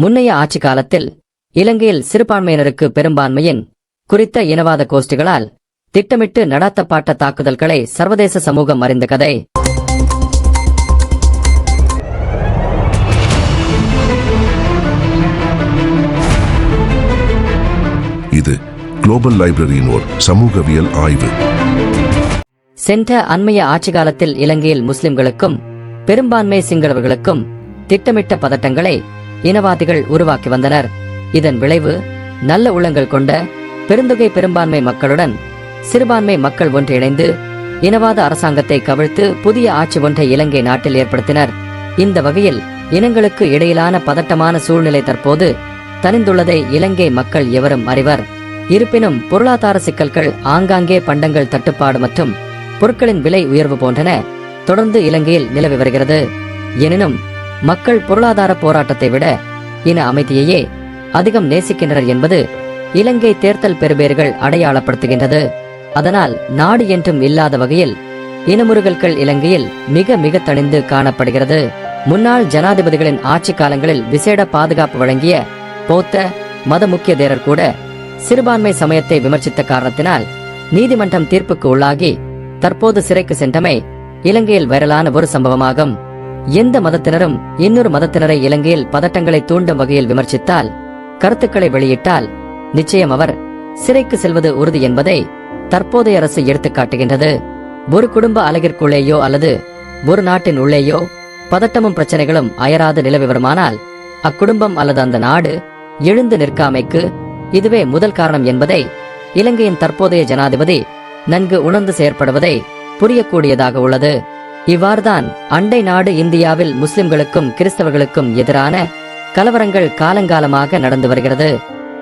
முன்னைய ஆட்சி காலத்தில் இலங்கையில் சிறுபான்மையினருக்கு பெரும்பான்மையின் குறித்த இனவாத கோஷ்டிகளால் திட்டமிட்டு நடாத்தப்பட்ட தாக்குதல்களை சர்வதேச சமூகம் அறிந்த கதை. இது குளோபல் லைப்ரரியின் ஓர் சமூகவியல் ஆய்வு. சென்ற அண்மைய ஆட்சி காலத்தில் இலங்கையில் முஸ்லிம்களுக்கும் பெரும்பான்மை சிங்களவர்களுக்கும் திட்டமிட்ட பதட்டங்களை இனவாதிகள் உருவாக்கி வந்தனர். இதன் விளைவு நல்ல உள்ளங்கள் கொண்ட பெருந்தொகை பெரும்பான்மை மக்களுடன் சிறுபான்மை மக்கள் ஒன்றிணைந்து இனவாத அரசாங்கத்தை கவிழ்த்து புதிய ஆட்சி ஒன்றை இலங்கை நாட்டில் ஏற்படுத்தினர். இந்த வகையில் இனங்களுக்கு இடையிலான பதட்டமான சூழ்நிலை தற்போது தனிந்துள்ளதை இலங்கை மக்கள் எவரும் அறிவர். இருப்பினும் பொருளாதார சிக்கல்கள் ஆங்காங்கே பண்டங்கள் தட்டுப்பாடு மற்றும் பொருட்களின் விலை உயர்வு போன்றன தொடர்ந்து இலங்கையில் நிலவி வருகிறது. எனினும் மக்கள் பொருளாதார போராட்டத்தை விட இன அமைதியையே அதிகம் நேசிக்கின்றனர் என்பது இலங்கை தேர்தல் பெறுபேறுகள் அடையாளப்படுத்துகின்றது. அதனால் நாடு என்றும் இல்லாத வகையில் இனமுறுகல்கள் இலங்கையில் மிக மிக தணிந்து காணப்படுகிறது. முன்னாள் ஜனாதிபதிகளின் ஆட்சி காலங்களில் விசேட பாதுகாப்பு வழங்கிய பௌத்த மத முக்கிய தேரர் கூட சிறுபான்மை சமயத்தை விமர்சித்த காரணத்தினால் நீதிமன்றம் தீர்ப்புக்கு உள்ளாகி தற்போது சிறைக்கு சென்றமை இலங்கையில் வைரலான ஒரு சம்பவமாகும். எந்த மதத்தினரும் இன்னொரு மதத்தினரை இலங்கையில் பதட்டங்களை தூண்டும் வகையில் விமர்சித்தால் கருத்துக்களை வெளியிட்டால் நிச்சயம் அவர் சிறைக்கு செல்வது உறுதி என்பதை தற்போதைய அரசு எடுத்துக்காட்டுகின்றது ஒரு குடும்ப அலகிற்குள்ளேயோ அல்லது ஒரு நாட்டின் உள்ளேயோ பதட்டமும் பிரச்சனைகளும் அயராது நிலவி வருமானால் அக்குடும்பம் அல்லது அந்த நாடு எழுந்து நிற்காமைக்கு இதுவே முதல் காரணம் என்பதை இலங்கையின் தற்போதைய ஜனாதிபதி நன்கு உணர்ந்து செயற்படுவதை புரியக்கூடியதாக உள்ளது. இவ்வாறுதான் அண்டை நாடு இந்தியாவில் முஸ்லிம்களுக்கும் கிறிஸ்தவர்களுக்கும் எதிரான கலவரங்கள் காலங்காலமாக நடந்து வருகிறது.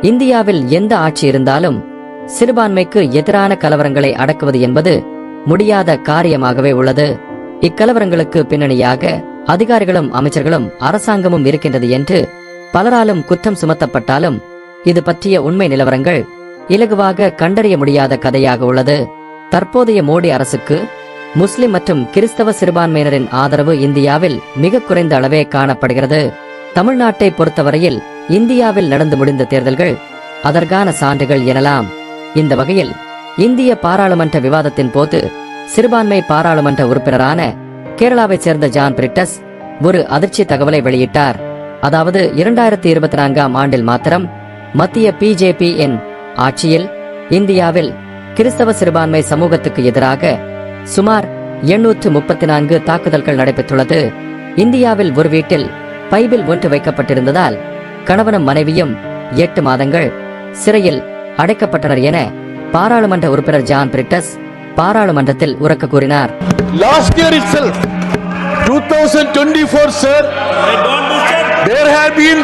இந்தியாவில் எந்த ஆட்சி இருந்தாலும் சிறுபான்மைக்கு எதிரான கலவரங்களை அடக்குவது என்பது முடியாத காரியமாகவே உள்ளது. இக்கலவரங்களுக்கு பின்னணியாக அதிகாரிகளும் அமைச்சர்களும் அரசாங்கமும் இருக்கின்றது என்று பலராலும் குற்றம் சுமத்தப்பட்டாலும் இது பற்றிய உண்மை நிலவரங்கள் இலகுவாக கண்டறிய முடியாத கதையாக உள்ளது. தற்போதைய மோடி அரசுக்கு முஸ்லிம் மற்றும் கிறிஸ்தவ சிறுபான்மையினரின் ஆதரவு இந்தியாவில் மிக குறைந்த அளவே காணப்படுகிறது. தமிழ்நாட்டை பொறுத்தவரையில் இந்தியாவில் நடந்து முடிந்த தேர்தல்கள் அதற்கான சான்றுகள் எனலாம். இந்த வகையில் இந்திய பாராளுமன்ற விவாதத்தின் போது சிறுபான்மை பாராளுமன்ற உறுப்பினரான கேரளாவைச் சேர்ந்த ஜான் பிரிட்டஸ் ஒரு அதிர்ச்சி தகவலை வெளியிட்டார். அதாவது இரண்டாயிரத்தி இருபத்தி நான்காம் ஆண்டில் மாத்திரம் மத்திய பிஜேபி என் ஆட்சியில் இந்தியாவில் கிறிஸ்தவ சிறுபான்மை சமூகத்துக்கு எதிராக சுமார் எண்ணூற்று முப்பத்தி நான்கு தாக்குதல்கள் நடைபெற்றுள்ளது. இந்தியாவில் ஒரு வீட்டில் பைபிள் ஒன்று வைக்கப்பட்டிருந்ததால் கணவனும் மனைவியும் எட்டு மாதங்கள் சிறையில் அடைக்கப்பட்டனர் என பாராளுமன்ற உறுப்பினர் ஜான் பிரிட்டஸ் பாராளுமன்றத்தில் உறக்க கூறினார். Last year itself, 2024, sir, there have been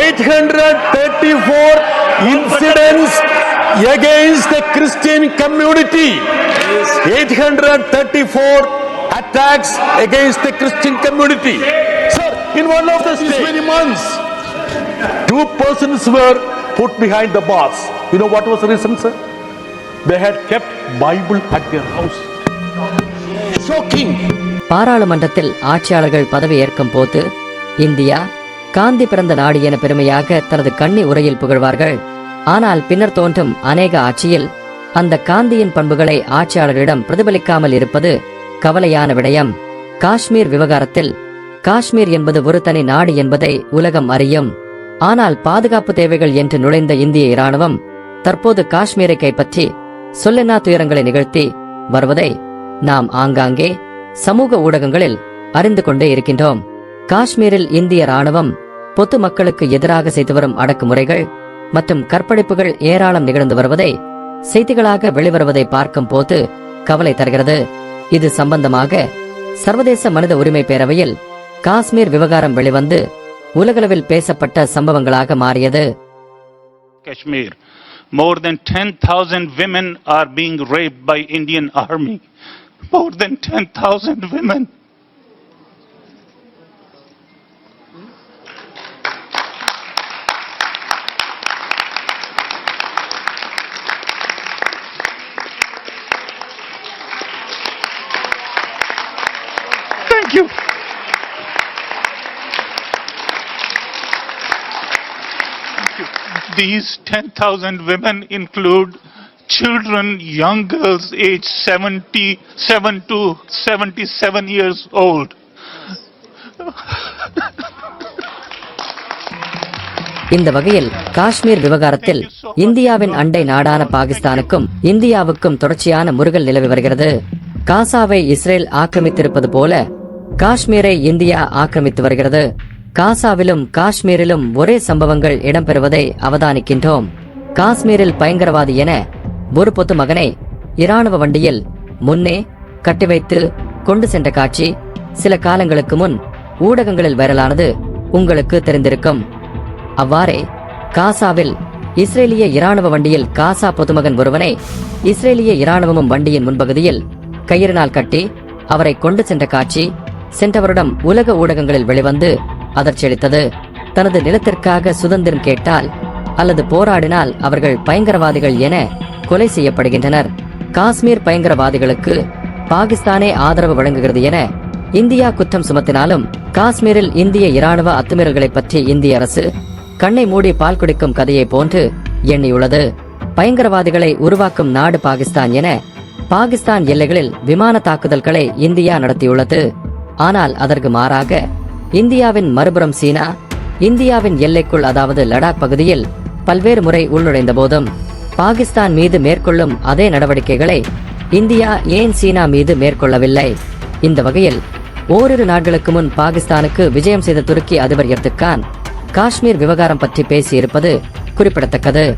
834 incidents against the Christian community. 834 attacks against the Christian community. Sir, in one of the these many months, two persons were put behind the bars. You know what was the reason, sir? They had kept Bible at their house. Shocking. பாராளுமன்றத்தில் ஆட்சியாளர்கள் பதவி ஏற்கும் போது India Gandhi பிறந்த நாடு என பெருமையாக தனது கண்ணி உரையில் புகழ்வார்கள் ஆனால் பின்னர் தோன்றும் அநேக ஆட்சியில் அந்த காந்தியின் பண்புகளை ஆட்சியாளரிடம் பிரதிபலிக்காமல் இருப்பது கவலையான விடயம். காஷ்மீர் விவகாரத்தில் காஷ்மீர் என்பது ஒரு தனி நாடு என்பதை உலகம் அறியும். ஆனால் பாதுகாப்பு தேவைகள் என்று நுழைந்த இந்திய இராணுவம் தற்போது காஷ்மீரை கைப்பற்றி சொல்லென்னா துயரங்களை நிகழ்த்தி வருவதை நாம் ஆங்காங்கே சமூக ஊடகங்களில் அறிந்து கொண்டே இருக்கின்றோம். காஷ்மீரில் இந்திய ராணுவம் பொது மக்களுக்கு எதிராக செய்து வரும் அடக்குமுறைகள் மற்றும் கற்பழிப்புகள் ஏராளம் நிகழ்ந்து வருவதை செய்திகளாக வெளிவருவதை பார்க்கும் போது கவலை தருகிறது இது சம்பந்தமாக சர்வதேச மனித உரிமை பேரவையில் காஷ்மீர் விவகாரம் வெளிவந்து உலகளவில் பேசப்பட்ட சம்பவங்களாக மாறியது Kashmir. More than 10,000 women are being raped by Indian army. More than 10,000 women. Thank you. These 10,000 women include children, young girls aged 77 to 77 years old. இந்த வகையில் காஷ்மீர் விவகாரத்தில் இந்தியாவின் அண்டை நாடான பாகிஸ்தானுக்கும் இந்தியாவுக்கும் தொடர்ச்சியான முருகல் நிலவி வருகிறது. காசாவை இஸ்ரேல் ஆக்கிரமித்திருப்பது போல காஷ்மீரை இந்தியா ஆக்கிரமித்து வருகிறது. காசாவிலும் காஷ்மீரிலும் ஒரே சம்பவங்கள் இடம்பெறுவதை அவதானிக்கின்றோம். காஷ்மீரில் பயங்கரவாதி என ஒரு பொத்து மகனை இராணுவ வண்டியில் முன்னே கட்டி வைத்து கொண்டு சென்ற காட்சி சில காலங்களுக்கு முன் ஊடகங்களில் வைரலானது உங்களுக்கு தெரிந்திருக்கும். அவ்வாறே காசாவில் இஸ்ரேலிய இராணுவ வண்டியில் காசா பொதுமகன் ஒருவனை இஸ்ரேலிய இராணுவமும் வண்டியின் முன்பகுதியில் கயிறினால் கட்டி அவரை கொண்டு சென்ற காட்சி சென்ற வருடம் உலக ஊடகங்களில் வெளிவந்து அதிர்ச்சியளித்தது. தனது நிலத்திற்காக சுதந்திரம் கேட்டால் அல்லது போராடினால் அவர்கள் பயங்கரவாதிகள் என கொலை செய்யப்படுகின்றனர். காஷ்மீர் பயங்கரவாதிகளுக்கு பாகிஸ்தானே ஆதரவு வழங்குகிறது என இந்தியா குற்றம் சுமத்தினாலும் காஷ்மீரில் இந்திய இராணுவ அத்துமீறல்களை பற்றி இந்திய அரசு கண்ணை மூடி பால் குடிக்கும் கதையை போன்று எண்ணியுள்ளது. பயங்கரவாதிகளை உருவாக்கும் நாடு பாகிஸ்தான் என பாகிஸ்தான் எல்லைகளில் விமான தாக்குதல்களை இந்தியா நடத்தியுள்ளது. ஆனால் அதற்கு மாறாக இந்தியாவின் மறுபுறம் சீனா இந்தியாவின் எல்லைக்குள் அதாவது லடாக் பகுதியில் பல்வேறு முறை உள்நுழைந்த போதும் பாகிஸ்தான் மீது மேற்கொள்ளும் அதே நடவடிக்கைகளை இந்தியா ஏன் சீனா மீது மேற்கொள்ளவில்லை? இந்த வகையில் ஓரிரு நாட்களுக்கு முன் பாகிஸ்தானுக்கு விஜயம் செய்த துருக்கி அதிபர் எர்துக்கான் காஷ்மீர் விவகாரம் பற்றி பேசியிருப்பது குறிப்பிடத்தக்கது.